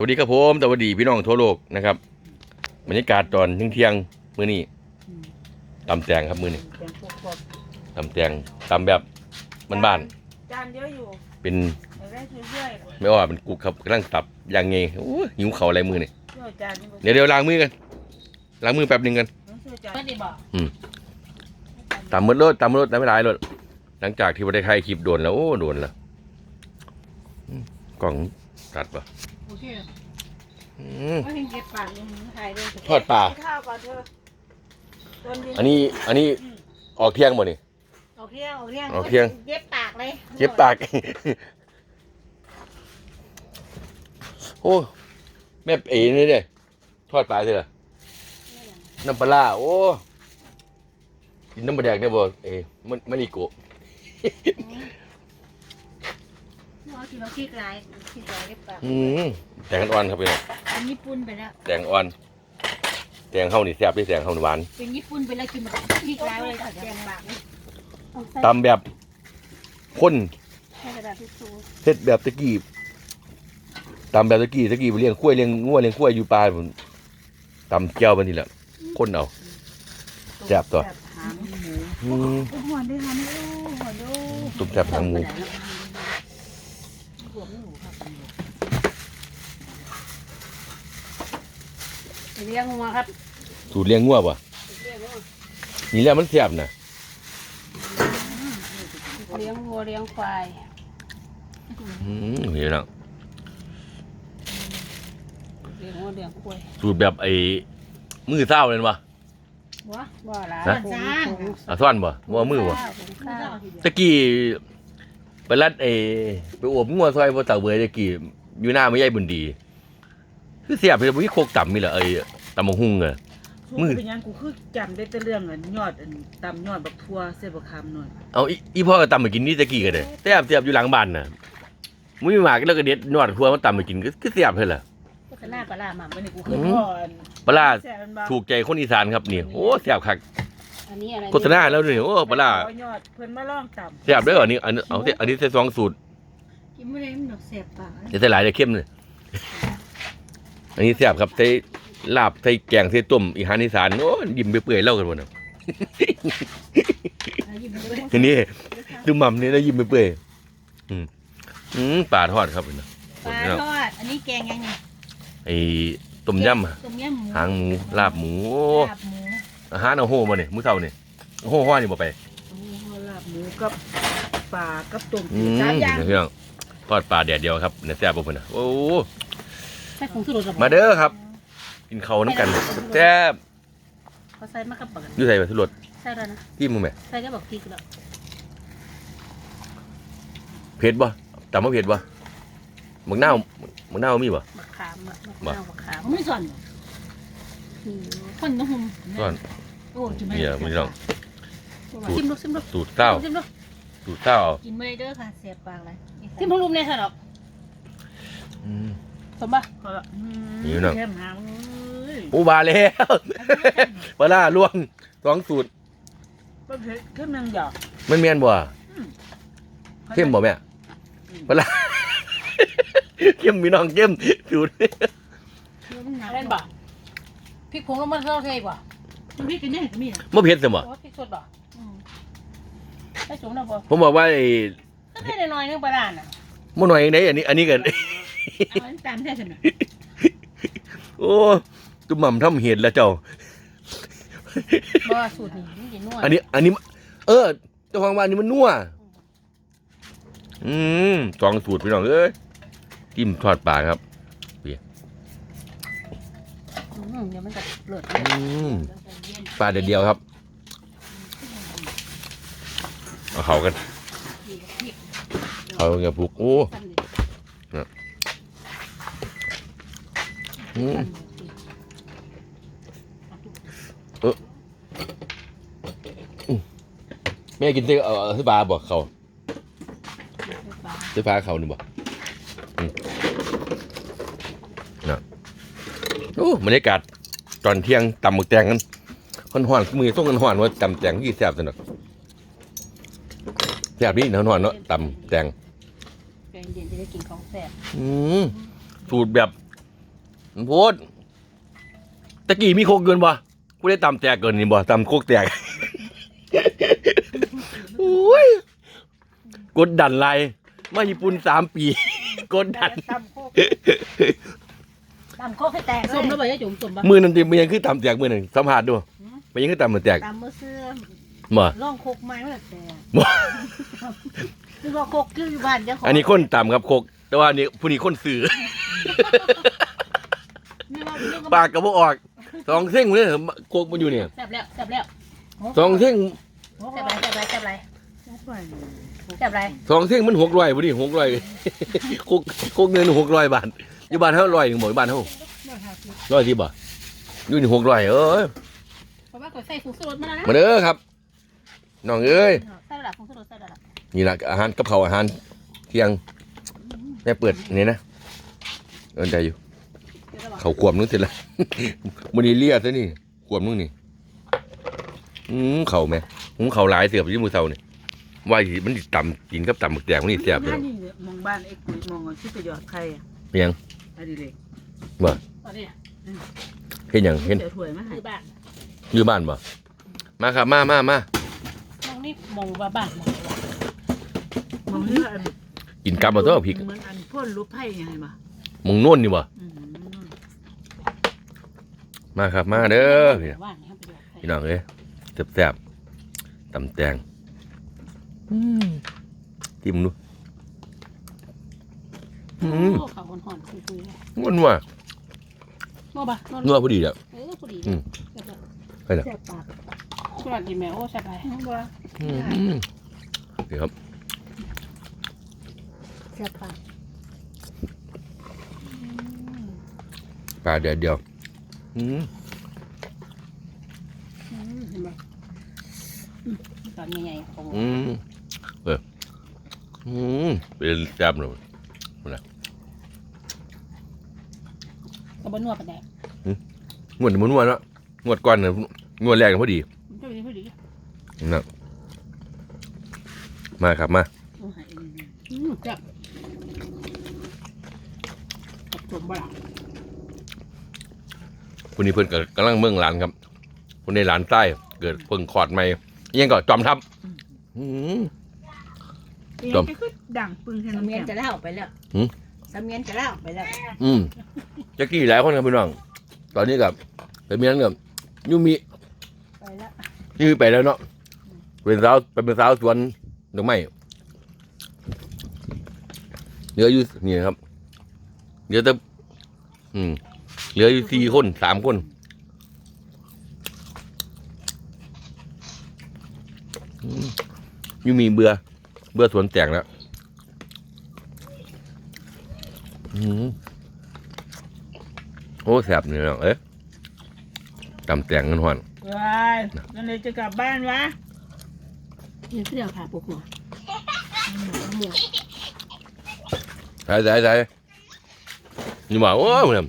สวัสดีครับผมสวัสดีพี่น้องทั่วโลกนะครับบรรยากาศตอนเที่ยงๆมื้อนี้ตำแตงครับมื้อนี้เป็นพวกพวกตำแตงตำแบบบ้านจานเยอะอยู่ๆเป็นอยากได้เรื่อยไม่ว่าเป็นกุกครับกำลังตับอย่างไงโอ้ยหิวเข่าวอะไรมือนี่ๆช่วยจานนี่เดี๋ยวเดี๋ยวล้างมือกันล้างมือแป๊บหนึงกันต้องช่วยจานก็ดีบอกตำมืดรถตำมืดรถตำไม่หลายรถหลังจากที่ประเทศไทยคลิปโดนแล้วโอ้โดนแล้วอืมกล่อง ตัดปะโอเคอืมว่าเห็นเก็บปากลงถ่ายด้วยทอดปลา กินข้าวก่อนเธอต้นดินอันนี้ อันนี้ออกเที่ยงหมดนี่เอาเที่ยงเอาเที่ยงเอาเที่ยง เย็บปากเลยเจ็บปาก โอ้แม่เอ๋นี่เนี่ยทอดปลาเถอะน้ำปลาร้าโอ้กินน้ำปลาแดกเนี่ยบ่เอ๋มันมันอีโกะเอา ที่เราขี้กลายขี้กลายเย็บปากอืมแตงอ่อนครับพี่น้องเป็นญี่ปุ่นไปแล้ว แตงอ่อน แตงเฮานี่แซ่บด้วยแตงเฮานี่หวานเป็นญี่ปุ่นไปแล้วกินแบบขี้กลายเลยค่ะแดงปากเลยเอาใส่ตำแบบข้นใส่กระดาษทิชชู่เฮ็ดแบบตะกี้ตำแบบตะกี้ตะกี้ไปเลี้ยงกล้วยเลี้ยงงัวเลี้ยงกล้วยอยู่ป่าผมตำเจียวมันนี่แหละข้นเอา แซ่บตัว หางหมูอืม โอ้หัวได้หันโอ้หัวดูตุ่มแซ่บหางหมู เลี้ยงงัวครับสูตรเลี้ยงงัวป่ะเลี้ยงงัวนี่แหละมันแซ่บนะเลี้ยงวัวเลี้ยงควายอืมนี่นะเลี้ยงวัวเลี้ยงควายสูตรแบบไอ้มือเศร้าเลยป่ะวะบ่ละฮะจ้างอาซ่อนป่ะมัวมือป่ะข้าวตะกี้ ไปรัดไอ้ไปอวบงัวซอยบ่เต่าเบยตะกี้อยู่หน้าไม่ใหญ่บุญดี คือเสียบเลยบ่มีโคกต่ำมีเหรอไอ้ตำบักหุ่งอะมืมือ อเป็นหยังกูคือจำได้แต่เรื่องอันยอดอันตำยอดบักทัวเส้นบักคำหน่อยเอาอีอีพ่อก็ตำมากินนี่ตะกี้ก็ได้แซ่บเสียบอยู่หลังบ้านน่ะมุ้ยหมากแล้วก็เด็ดนวดครัวมาตำมากินก็คือเสียบเลยล่ะก็หน้าปลาร้าหม่ำวันนี้กูคือพ่ออันปลาร้าแซ่บมันบ่ถูกใจคนอีสานครับนี่โอ้เสียบคัก อันนี้อะไรโฆษณาแล้วนี่โอ้ปลาร้าเอยอดเพิ่นมาลองตำเสียบเด้ออันนี้อันนี้เอาสิอันนี้ใส่สองสูตรกินไม่ได้มันดอกเสียบปากจะใส่หลายจะเข้มเลยอันนี้เสียบครับใส่ลาบใส่แกงใส่ต้มอีหานอีสานโอ้ยิ้มไปเปื่อยๆเล่ากันหมดน่ะยิ้มเลยทีนี้ดูหม่ำนี่ได้ยิ้มไปเปื่อยอืมอืมปลาทอดครับเห็นไหมปลาทอดอันนี้แกงยังไงไอ้ต้มยำอะต้มยำหมูหางหมูลาบหมูโอ้ลาบหมู อาหารเอาโหมาเนี่ยมื้อเช้าเนี่ยโหห้อนี่บ่ไปโอ้ลาบหมูกับปลากับต้มอืจืดมสามอย่างเดี๋ยวพี่น้องทอดปลาแดดเดียวครับเนี่ยแซ่บบ่เพิ่นน่ะโอ้ใส่ผงชูรสหรอมาเด้อครับ กินข้าวน้ำกันแซ่บเขาใส่มากกับปากอยู่ใส่ไปทุรสใส่แล้วนะที่มึงแม่ใส่ก็บอกพริกแล้วเผ็ดบ่ตำบ่เผ็ดบ่มึงนาวมึงนาวมีบ่บักขามอะบ่บักขามไม่ส่วน คนน้ำหุ่มก่อนโอ้จิไม่เนี่ยมึงลองชิมลูกชิมลูกสูตรเต้าชิมลูกสูตรเต้าเอากินไม่เด้อค่ะเสียบปากเลยชิมลูกเนี่ยค่ะดอกอืมสมบัติเอาละอืมนี่เนาะเข้มหางเอ้ยอุบาแล้วปลาร้าลวงสองสูตรบ่เผ็ดเข้มยังหยอกมันแม่นบ่เข้มบ่แม่ปลาร้าเข้มมีน้องเข้มสูตรเล่นบ่ พริกผงแล้วมันเข้าเทบ่พริกกันเนี่ยก็มีนะบ่เผ็ดซะบ่โอ้พริกสดบ่ได้จุ่มนะบ่ผมบอกว่าไอ้ก็ได้น้อยนึงปลาน่ะบ่หน่อยจังไดอันนี้ อันนี้กันเอาอันตามแท้ฉันน่ะโอ้ตุ่มหม่ำทำเห็ดแล้วเจ้า บ่สูตรนี้มันจะนัวอันนี้อันนี้ เออเจ้าของบ้านนี่มันนัวอืมสองสูตรพี่น้องเอ้ยจิ้มทอดปลาครับ อืม เดี๋ยวมันจะเลิศอืมปลาเดียวเดียวครับเอาเขากันเขากับผูกโอ้อืมแม่กินเส้าเอาที่ปลาบ่เขาที่ปลาเขานี่บ่อืมน่ะ โอ้บรรยากาศตอนเที่ยงตำหมึกแตงกันคนหอนมือส่งกันหอนว่าตำแตงที่แซ่บสนุกแซ่บนี่เนาะหอนเนาะตำแตงแกงเย็นจะได้กินของแซ่บอืมสูตรแบบมันโพดตะกี้มีโคกเกินบ่กูได้ตำแตกเกินนี่บ่ตำโคกแตกโอ้ยกดดันไรมาญี่ปุ่นสามปี กดดันตำโคก ตำโคกให้แตกส้มแล้วบ่ยายจุ๋มส้มบ่มือนั่นติมันยังคือตำแตกมือหนึ่งสัมผัสดูมันยังคือตำเหมือนแตกตำมือเสื้อบ่ร่องโคกไม้มันแตกบ่คือว่าโคกคืออยู่บ้านเจ้าของอันนี้คนตำครับโคกแต่ว่าอันนี้ผู้นี้คนสื่อนี่ว่านี่ก็ปากกระบอกออกสองเส้งเลยโคกมันอยู่เนี่ยแซ่บแล้วแซ่บแล้วสองเส้งแซ่บไรแซ่บไรแซ่บไรโอ้ยแซ่บไรสองเส้งมันหกร้อยพอดีหกร้อยโคกโคกเงินหกร้อยบาท อยู่บ้านเท่าร้อยหนึ่งบ่อยู่บ้านเท่าร้อยที่บ่อยู่นี่หกร้อยเอ้ยเพราะว่าก๋วยใส่ฟูสรสมาแล้วนะมาเด้อครับน้องเอ้ยใส่ระดับฟูสรสใส่ระดับนี่ละอาหารกับเขาวอาหารเที่ยงแม่เปิดนี่นะเอินใจอยู่ เดี๋ยวจะบอกเขาขวบนึงเสร็จแล้ว มันนี่เลียซะนี่ขวบนึงนี่อืมเขาแม่หุงเขาหลายเสือบที่มือเสานี่ว่าสิมันสิต่ำกินกับต่ำหมึกแดงมันนี่แซ่บเลยนี่มองบ้านไอ้กุยมองชื่อประโยชน์ใครอะเพียง อดิเรกตอนนี้เห็นอย่างเห็นเดี๋ยวถ้วยมาให้คือบ้านอยู่บ้านบ่มาครับมามามามองนี่มองว่าบ้านมองมองนี่ว่าอันกินกับมาตัวพริกเหมือนอันพ่นรูปไพ่ยังไงบ่มึงโน่นนี่บ่อืมมาครับมาเด้อพี่บ้านนะครับประโยชน์พี่น้องเอ้ยแซ่บๆตำแตงจิ้มดู อืมโอ้เขาห่อนๆคุยๆเลยงวนว่ะนัวปะนัวนัวพอดีแล้วเออพอดีอืมแซ่บไปแล้วแซ่บปากๆสวัสดีแม่โอ้แซ่บไรนัวอืมเดี๋ยวครับแซ่บปะปลาเดียวเดียวอืมเห็นปะตอนใหญ่ๆของอืมเอออืมเป็นแซ่บเลย กระบนัวปลาแดกงวดมันงวดเนาะงวดก่อนน่ะงวดแรกน่ะพอดีเจ้านี้พอดีนะมาครับมาโอ้หายเองอืมแซ่บกับสมบัติคนนี้เพิ่นก็กำลังเมืองหลานครับคนในหลานใต้เกิดเพิ่งขอดใหม่ยังก็จอมทัพอืมจบเองก็ดังปึงแค่สาน้ำมียแข็นงจะเล่าไปแล้ว หืม สามียนจะเล่าไปแล้วอืมแจ็กกี้หลายคนครับพี่น้อง ตอนนี้กับเป็นเมียนกับยูมิไปแล้วชื่อไปแล้วเนาะเป็นสาวเป็นสาวสวนดอกไม้เหลืออยู่นี่ครับเหลือแต่อืมเหลืออยู่สี่คนสามคนอืมยูมีเบื่อเบื่อสวนแตกแล้วอืม โอ้แสบนี่เนาะเอ๊ะตำแตงเงินหอนวายนั่นเลยจะกลับบ้านวะนี่คือเดี๋ยวผ่าปกหัวหมูใส่ใส่ใส่นี่มาโอ้ยมัน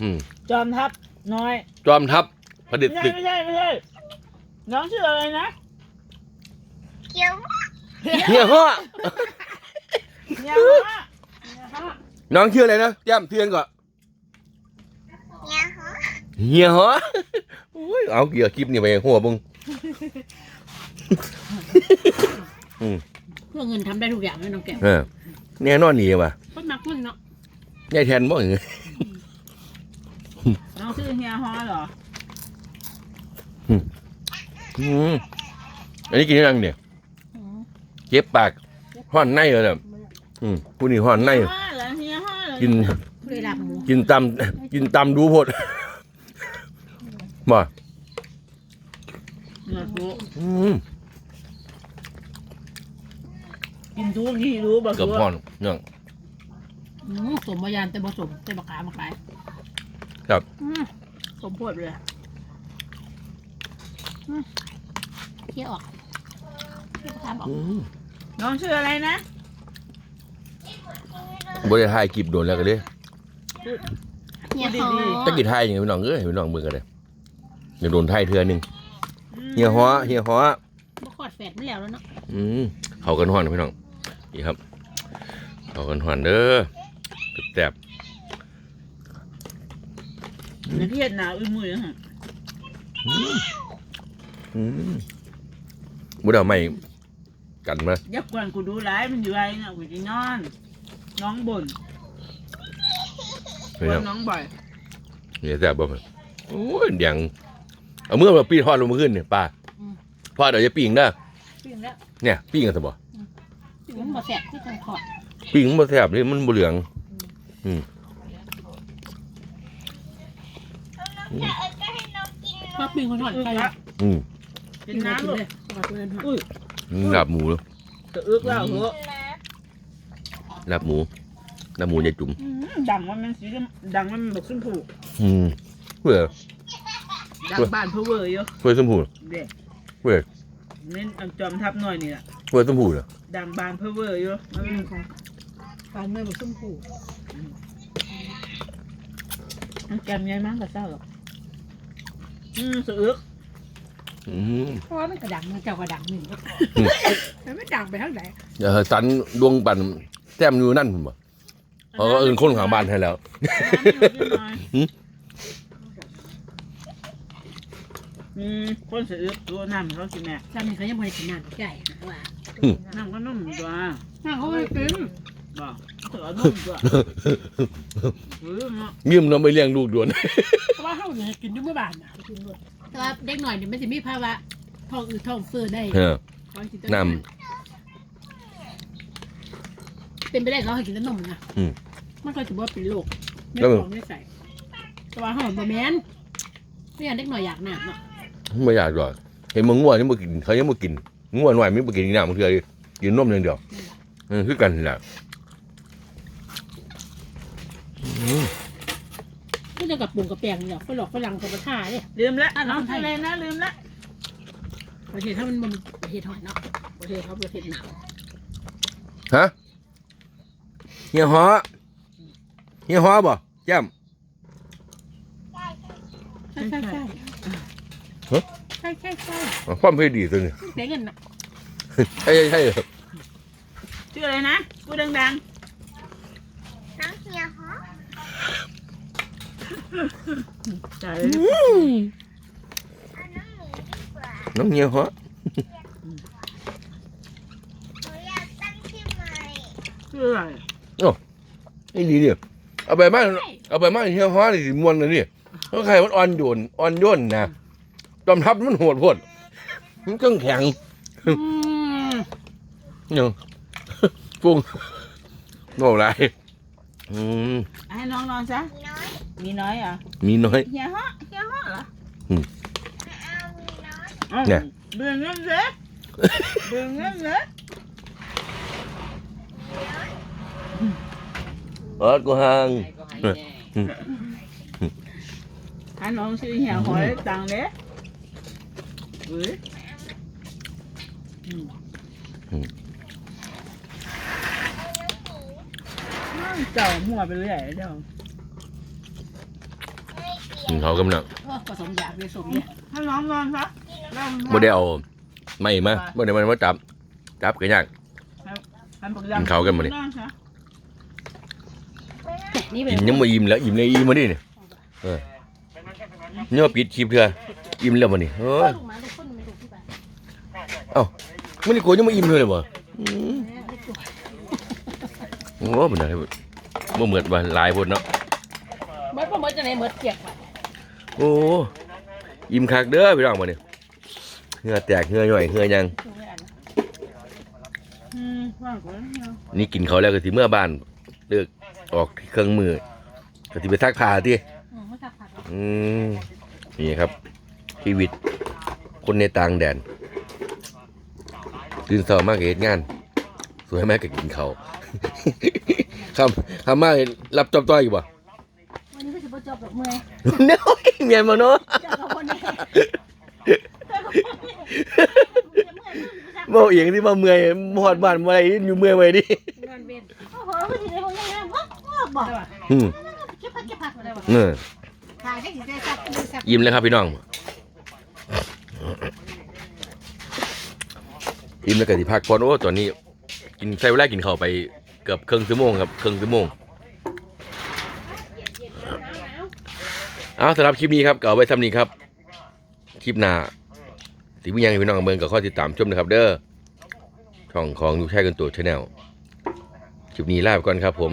อืมจอมทัพน้อย จอมทัพผลิตไม่ใช่ศึกไม่ใช่ไม่ใช่น้องชื่ออะไรนะเฮียฮ้อเนี่ยฮะ น้องชื่ออะไรนะแจ้มเทือนก่อนเฮียฮ้อโอ้ยเอาเกี่ยวคลิปนี่ไปหัวบุ้งเพื่อเงินทำได้ทุกอย่างเลยน้องแก้วเออแน่นอนนี่ว่ะคนมักมันเนาะยายแทนบ่อย่างงี้น้องชื่อเฮียฮอเหรออืมอันนี้กินยังเนี่ยอืมเจ็บปากห่อนในเลยแบบอืมผู้นี้ห่อนในเฮียฮอเหรอเฮียฮอเหรอกินผู้ได้รับหมูกินตำกินตำดูโพดบ่เงินรู้อืมกินทุกที่รู้บอกเกือบรู้ห่อนเนื่องอืมสมบยานแต่บ่สมแต่บักขายมาขายครับอืมสมโพธิเลยเคี่ยวออกเคี่ยวทำออกอืมน้องชื่ออะไรนะ บ่ได้ถ่ายคลิปโดนแล้วก็เด้เนี่ยหอตะกี้ถ่ายอย่างพี่น้องเอ้ยพี่น้องเบิ่งกันเลยเดี๋ยวโดนถ่ายเทื่อหนึงเฮียฮ้อเฮียฮ้อบ่ขอดแฝดไม่แล้วแล้วเนาะอืมเขากันห่อนพี่น้องนี่ครับ เขากันห่อนเด้อแซ่บในที่เฮ็ดหนาวอึ้มมือฮะอืมบ่ได้เอาไม่กันมา ยักกวนกูดูหลายมันอยู่ไรน่ะกูจะนอน น้องบ่นเฮ้ยบ่นน้องบ่อยเนี่ยแซ่บบ่มันโอ้ยเดียงเอามือมาปี้ทอดลงมาขึ้นเนี่ยป้าทอดเดี๋ยวจะปิ้งเด้อปิ้งแล้วเนี่ยปิ้งกันซะบ่ปิ้งมันบ่แสบที่ทางขอดปิ้งมันบ่แซ่บนี่มันบ่เหลืองว่าปิ้งคนหอดไปอืมกิกินนน้ำน้ำเลเลยยขอดเงินหอดอุ้ยลาบหมูเนอะตะอึกแล้วเหรอ ลาบหมูลาบหมูยายจุ๋มอืมดังว่ามันสีดังว่ามันแบบชมพูอืมเพื่อดังบ้านเพอเวอร์อยู่เพื่อสมพูเด็กเพื่อเน้นอังจอมทับหน่อยนี่แหละเพื่อสมพูเหรอดังบ้านเพอเวอร์อยู่มันเป็นปานเมื่อมันชุ่มผูมันแกมใหญ่มากกับเจ้าหรอกอืมสะอึกอืมเพราะว่ามันกระดังมันเจ้ากระดังหนึ่งแต่ไม่ดังไปทางไหนเออสันดวงปั่น แต้มอยู่นั่นผมบ่เขาก็เอินคนข้างบ้านให้แล้วหืมอืมคนสะอึกตัวน้ำเขาสิแม่จำนี่เขายังไม่ได้กินน้ำใหญ่ว่าน้ำก็นุ่มตัวน้ำเขาไม่กินบอกเสือนุ่มตัวเออเนาะยืมเราไปเลี้ยงลูกด่วน เพราะว่าเขาเนี่ยกินอยู่เมื่อบ้านนะแต่ว่าเด็กหน่อยเนี่ยมันจะมีภาวะท้องอืดท้องเฟ้อได้เออเขาให้กินแต่น้ เป็นไปได้เขาให้กินแต่นมนะอืมมันก็ถือว่าเป็นโรคไม่แล้วของไม่ใส่แต่ว่าเขาบะแมนไม่อยากเด็กหน่อยอยากน้ำเนาะไม่อยากหรอกเห็นมึงง่วงยังไม่กินเขายังไม่กินง่วงหน่อยไม่ไปกินน้ำบางทีกินนมอย่างเดียวเออคือกันนี่แหละอืมก็จะกับปรุงกับแปลงเนี่ยฝรั่งฝรั่งกับกระทาเนี่ย ลืมละน้องทะเลนะลืมละประเทศถ้ามันมันประเทศหอยเนาะประเทศเขาประเทศหนาวฮะ เฮียฮอเฮียฮอบ่แจ่มใช่ใช่ใช่ฮะใช่ใช่ใช่ความเพศดีตัวนี้เสียเงินนะใช่ใช่ใช่ชื่ออะไรนะกูดังน้องเฮียฮะๆจ่ายเลยเอาน้องหมีดีกว่าน้องเฮียฮอหนูอยากตั้งชื่อใหม่ชื่ออะไร นี่ดีเนี่ยเอาไปมาเอาไปมาเฮียฮอนี่สิมวนเลยนี่เพราะใครมันอ่อนโยนอ่อนโยนนะจอมทัพมันโหดโพดมันเครื่องแข็งอืมยังฟุ้งโง่ไรอืมให้น้องนอนซะน้อยมีน้อยเหรอะมีน้อยเฮียฮะเฮียฮะเหรอไม่เอามีน้อยอ้าวเนี่ยเบื่อเงินเล็กเบื่อเงินเล็ก เออกูห่างให้น้องชื่อเฮียหอยตังเล็กเฮ้ยอืมเจ้ามั่วไปเรื่อยเจ้า เขากำลังผสมยาผสมเนี่ยให้น้องนอนซะน้องไม่ได้เอาไม่มาไม่ได้มันมาจับ จับกันยาก ให้ปกดำกินข้ากันมาดิ นอนซะ นี่เป็นอิ่มยังไม่อิ่มแล้วอิ่มเลยอิ่มมาดิเนี่ยเออเนี่ยปิดคลิปเถอะอิ่มแล้วมาดิเออลูกหมาลูกคนไม่ถูกที่บ้านไม่ได้โกรธยังไม่อิ่มเลยบ่อืมแม่เล็กตัวโอ้เป็นอะไรบ่เหมือนว่าหลายพนเนาะเมื่อประเมินจะไหนเมื่อเกียกไปโอ้อิ่มคักเด้อพี่น้องมาเนี่ยเหงื่อแตกเหงื่อย่อยเหงื่อยังอืมว่างกว่าเนาะนี่กินเขาวแล้วก็สิเมื่อบ้านเลิก ออกเครื่องมือก็สิไปซักผ้าที่อืมไม่ทักผักอืมนี่ครับ ชีวิต คนในต่างแดนตื่นเช้ามากเหตุงาน สวยมากก็กินเขาวคำคำมารับจอบต้อยอยู่บ่วันนี้ก็จะประจบดอกเมื่อยเน้อยเมียนมาเนาะเจ้ากับคนนี้บ่เอียงที่มาเมื่อยหอดบ้านมาอะไรอยู่เมื่อยไว้ดินอนเบ็ดโอ้โหไม่ใช่ของยังไงวะบอกอืมเก็บผักเก็บผักอะไรวะเออขายได้กี่ได้สักดูสักยิ้มแล้วครับพี่น้องยิ้มแล้วก็สิพักผ่อนโอ้ตอนนี้ กินใช้เวลากินข้าวไปเกือบครึ่งชั่วโมงครับครึ่งชั่วโมงเอาสำหรับคลิปนี้ครับก็เอาไว้ทำนี้ครับ คลิปหน้าสิมีหยังให้พี่น้องเมืองก็ข้อติดตามชมนะครับ เด้อช่องของยูใช่กันตัวชาแนลคลิปนี้ลาไปก่อนครับผม